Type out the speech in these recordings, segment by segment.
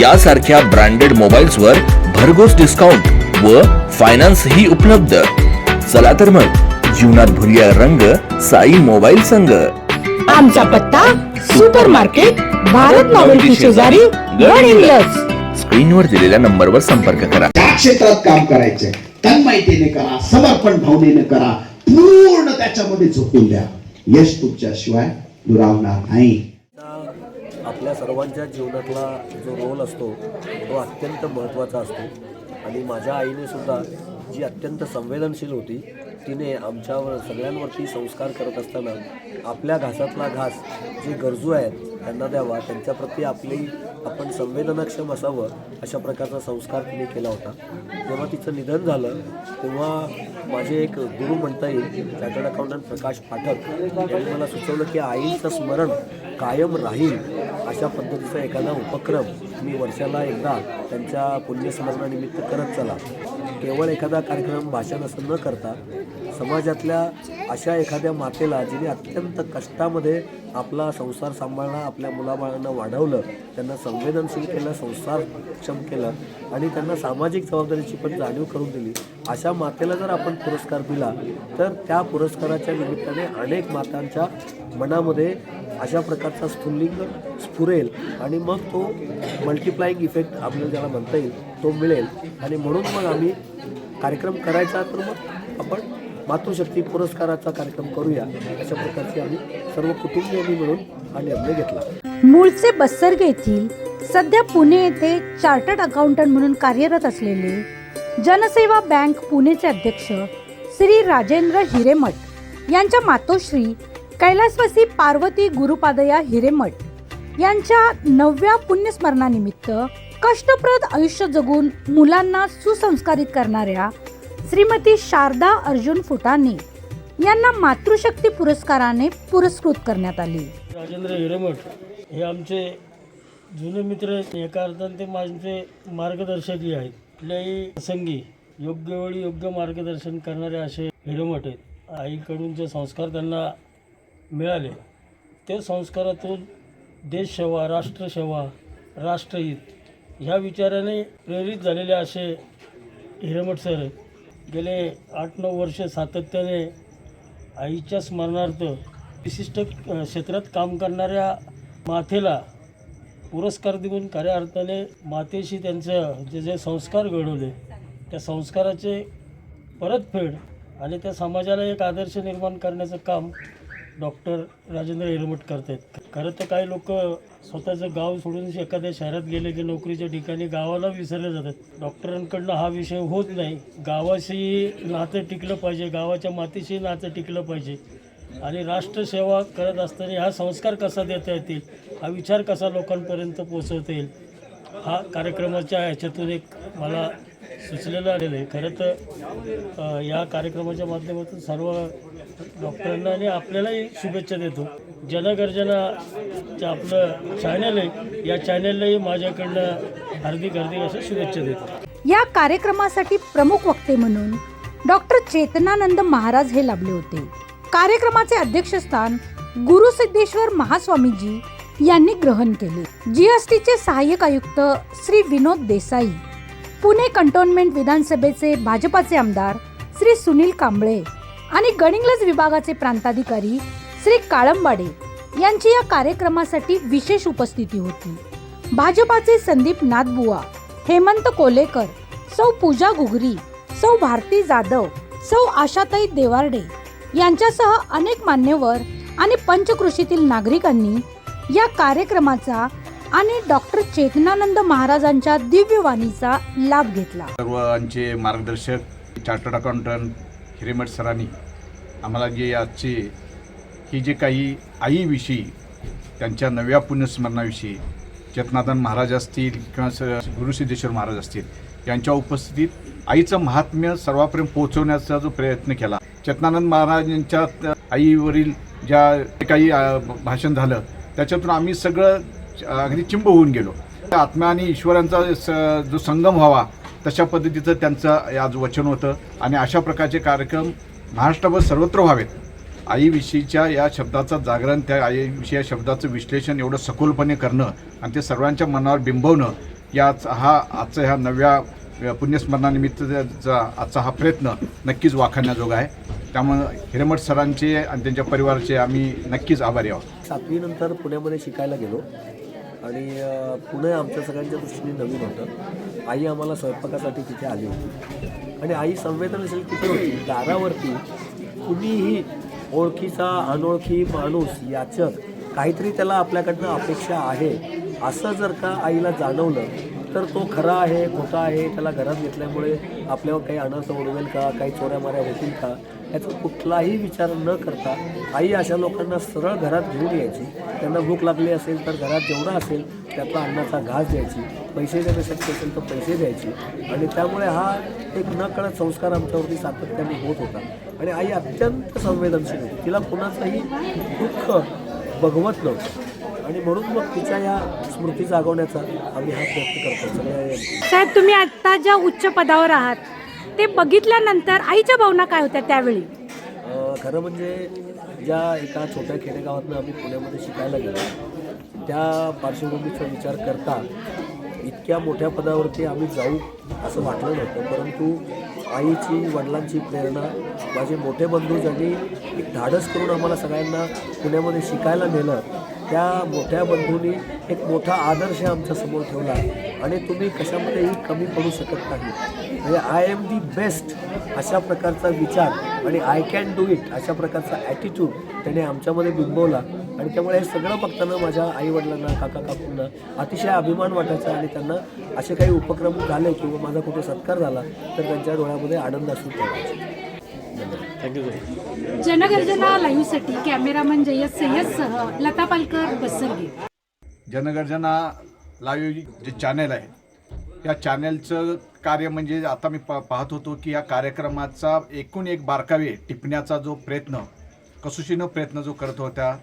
यासारख्या branded mobiles वर भरघोस डिस्काउंट व फायनान्स ही उपलब्ध. चला तर मग जीवनात भुरिया रंग साई मोबाईल संघ. आमचा पत्ता सुपर मार्केट भारत नॉवेल्टी शेजारी स्क्रीनवर दिलेल्या नंबरवर संपर्क करा. त्या क्षेत्रात काम करायचंय. तन्माहितीने करा समर्पण भावनेने करा. पूर्ण त्याच्यामध्ये झोकून द्या. यश तुमच्या शिवाय दुरावणार नाही. आपल्या सर्वांच्या जीवनातला जो रोल असतो तो अत्यंत महत्त्वाचा असतो. आणि माझ्या आईने सुद्धा जी अत्यंत संवेदनशील होती तिने आमच्यावर सगळ्यांवरती संस्कार करत असताना आपल्या घासातला घास जे गरजू आहेत त्यांना द्यावा त्यांच्याप्रती आपली आपण संवेदनाक्षम असावं अशा प्रकारचा संस्कार तिने केला होता. जेव्हा तिचं निधन झालं तेव्हा माझे एक गुरु म्हणता येईल चार्टर्ड अकाउंटंट प्रकाश पाठक यांनी मला सुचवलं की आईचं स्मरण कायम राहील. अशा पद्धतीचा एखादा उपक्रम मी वर्षाला एकदा त्यांच्या पुण्यस्मरणानिमित्त करत चला. केवळ एखादा कार्यक्रम भाषण असं न करता समाजातल्या अशा एखाद्या मातेला जिने अत्यंत कष्टामध्ये आपला संसार सांभाळणं आपल्या मुलाबाळांना वाढवलं त्यांना संवेदनशील केलं संसारक्षम केलं आणि त्यांना सामाजिक जबाबदारीची पण जाणीव करून दिली अशा मातेला जर आपण पुरस्कार दिला तर त्या पुरस्काराच्या निमित्ताने अनेक मातांच्या मनामध्ये अशा प्रकारचा स्फुल्लिंग स्फुरेल आणि मग तो मल्टिप्लाईंग इफेक्ट आपल्याला ज्याला म्हणता येईल तो मिळेल. आणि म्हणून मग आम्ही कार्यक्रम करायचा तर मग आपण मातृशक्ती पुरस्काराचा कार्यक्रम करूया. अशा प्रकारचे आम्ही सर्व कुटुंबियांनी मिळून हा निर्णय घेतला. मूळचे बस्सरगे येथील सध्या पुणे येथे चार्टर्ड अकाउंटंट म्हणून कार्यरत असलेले जनसेवा बँक पुणेचे अध्यक्ष श्री राजेंद्र हिरेमठ यांच्या मातोश्री कैलासवासी पार्वती गुरुपादया हिरेमठ यांच्या नवव्या पुण्यस्मरणानिमित्त कष्टप्रद आयुष्य जगून मुलांना सुसंस्कारित करणाऱ्या श्रीमती शारदा अर्जुन फुटाणे यांना मातृशक्ती पुरस्काराने पुरस्कृत करण्यात आली. राजेंद्र हिरेमठ हे आमचे जुने मित्र एका अर्थाने ते माझे मार्गदर्शकही आहेत. कुठल्याही प्रसंगी योग्य वेळी योग्य मार्गदर्शन करणारे असे हिरेमठ आहेत. आईकडून जे संस्कार त्यांना मिळाले. ते संस्कारातून देशसेवा राष्ट्रसेवा राष्ट्रहित ह्या विचाराने प्रेरित झालेले असे हिरमट सर गेले आठ नऊ वर्ष सातत्याने आईच्या स्मरणार्थ विशिष्ट क्षेत्रात काम करणाऱ्या मातेला पुरस्कार देऊन खऱ्या अर्थाने मातेशी त्यांचं जे जे संस्कार घडवले त्या संस्काराचे परतफेड आणि त्या समाजाला एक आदर्श निर्माण करण्याचं काम डॉक्टर राजेंद्र हिरमट करत आहेत खरं तर काही लोक स्वतःचं गाव सोडून एखाद्या शहरात गेले की नोकरीच्या ठिकाणी गावाला विसरले जातात. डॉक्टरांकडनं हा विषय होत नाही. गावाशी नातं टिकलं पाहिजे गावाच्या मातीशी नातं टिकलं पाहिजे. आणि राष्ट्रसेवा करत असताना हा संस्कार कसा देता येतील हा विचार कसा लोकांपर्यंत पोचवता येईल हा कार्यक्रमाच्या ह्याच्यातून एक मला सुचलेलं आलेलं आहे. खरं तर या कार्यक्रमाच्या माध्यमातून सर्व डॉक्टरांना आणि आपल्यालाही शुभेच्छा देतो. जनगर्जना जे आपलं चॅनल आहे या चॅनललाही माझ्याकडनं हार्दिक हार्दिक अशा शुभेच्छा देतो. या कार्यक्रमासाठी प्रमुख वक्ते म्हणून डॉक्टर चेतनानंद महाराज हे लाभले होते. कार्यक्रमाचे अध्यक्षस्थान गुरु सिद्धेश्वर महास्वामीजी यांनी ग्रहण केले. जीएसटीचे सहाय्यक आयुक्त श्री विनोद देसाई. पुणे कंटोन्मेंट विधानसभेचे भाजपाचे आमदार श्री सुनील कांबळे आणि गणिंगलज विभागाचे प्रांताधिकारी श्री काळंबाडे यांची या कार्यक्रमासाठी विशेष उपस्थिती होती. भाजपाचे संदीप नाथबुवा हेमंत कोलेकर सौ पूजा घुगरी सौ भारती जाधव सौ आशाताई देवार्डे यांच्यासह अनेक मान्यवर आणि पंचकृषीतील नागरिकांनी या कार्यक्रमाचा आणि डॉक्टर चेतनानंद महाराजांच्या दिव्यवाणीचा लाभ घेतला. सर्वांचे मार्गदर्शक चार्टर्ड अकाउंटंट हिरेमठ सरांनी आम्हाला जे आजचे ही जे काही आईविषयी त्यांच्या नव्या पुण्यस्मरणाविषयी चेतनादन महाराज असतील किंवा गुरुसिद्धेश्वर महाराज असतील यांच्या उपस्थितीत आईचं महात्म्य सर्वांपर्यंत पोहोचवण्याचा जो प्रयत्न केला. चेतनानंद महाराजांच्या आईवरील ज्या काही भाषण झालं त्याच्यातून आम्ही सगळं अगदी चिंब होऊन गेलो. आत्मा आणि ईश्वरांचा स- जो संगम व्हावा तशा पद्धतीचं त्यांचं आज वचन होतं. आणि अशा प्रकारचे कार्यक्रम महाराष्ट्रभर सर्वत्र व्हावेत. आईविषयीच्या या शब्दाचं जागरण त्या आईविषयी या शब्दाचं विश्लेषण एवढं सखोलपणे करणं आणि ते सर्वांच्या मनावर बिंबवणं याच हा आजचा ह्या नव्या पुण्यस्मरणानिमित्तचा आजचा हा प्रयत्न नक्कीच वाखाणण्याजोगा आहे. त्यामुळं हिरमट सरांचे आणि त्यांच्या परिवाराचे आम्ही नक्कीच आभारी आहोत. सातवीनंतर पुण्यामध्ये शिकायला गेलो. आणि पुणे आमच्या सगळ्यांच्या दृष्टीने नवीन होतं. आई आम्हाला स्वयंपाकासाठी तिथे आली होती. आणि आई संवेदनशील किती होती. दारावरती कुणीही ओळखीचा अनोळखी माणूस याच्यात काहीतरी त्याला आपल्याकडनं अपेक्षा आहे. असं जर का आईला जाणवलं तर तो खरा आहे खोटा आहे त्याला घरात घेतल्यामुळे आपल्यावर काही अनर्थ ओढवेल का काही चोऱ्या माऱ्या होतील का याचा कुठलाही विचार न करता आई अशा लोकांना सरळ घरात घेऊन यायची. त्यांना भूक लागली असेल तर घरात जेवढा असेल त्यातला अन्नाचा घास द्यायची. पैसे देणं शक्य असेल तर पैसे द्यायची. आणि त्यामुळे हा एक न कळत संस्कार आमच्यावरती सातत्याने होत होता. आणि आई अत्यंत संवेदनशील होती. तिला कुणाचंही दुःख बघवत नव्हतं. आणि म्हणून मग तिच्या या स्मृती जागवण्याचा आम्ही हा प्रयत्न करतो. साहेब तुम्ही आत्ता ज्या उच्च पदावर आहात ते बघितल्यानंतर आईच्या भावना काय होत्या त्यावेळी? खरं म्हणजे ज्या एका छोट्या खेडेगावातनं आम्ही पुण्यामध्ये शिकायला गेलो त्या पार्श्वभूमीचा विचार करता इतक्या मोठ्या पदावरती आम्ही जाऊ असं वाटलं नव्हतं. परंतु आईची वडिलांची प्रेरणा माझे मोठे बंधू ज्यांनी एक धाडस करून आम्हाला सगळ्यांना पुण्यामध्ये शिकायला नेलं त्या मोठ्या बंधूंनी एक मोठा आदर्श आमच्यासमोर ठेवला. आणि तुम्ही कशामध्येही कमी पडू शकत नाही. म्हणजे आय एम दी बेस्ट अशा प्रकारचा विचार आणि आय कॅन डू इट अशा प्रकारचा ॲटिट्यूड त्याने आमच्यामध्ये बिंबवला. आणि त्यामुळे हे सगळं बघताना माझ्या आईवडिलांना काका काकूंना अतिशय अभिमान वाटायचा आणि त्यांना असे काही उपक्रम झाले किंवा माझा कुठे सत्कार झाला तर त्यांच्या डोळ्यामध्ये आनंद असू सर जनगर्जना लाईव्हसाठी कॅमेरामन जयस सय्यदसह लता पालकर बसरगे. जनगर्जना लाईव्ह जे चॅनल आहे या चॅनलचं कार्य म्हणजे आता मी पा पाहत होतो की या कार्यक्रमाचा एकूण एक बारकावे टिपण्याचा जो प्रयत्न कसोशीनं प्रयत्न जो करत होत्या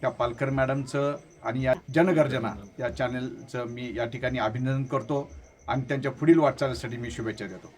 त्या पालकर मॅडमचं आणि या जनगर्जना या चॅनलचं मी या ठिकाणी अभिनंदन करतो आणि त्यांच्या पुढील वाटचालीसाठी मी शुभेच्छा देतो.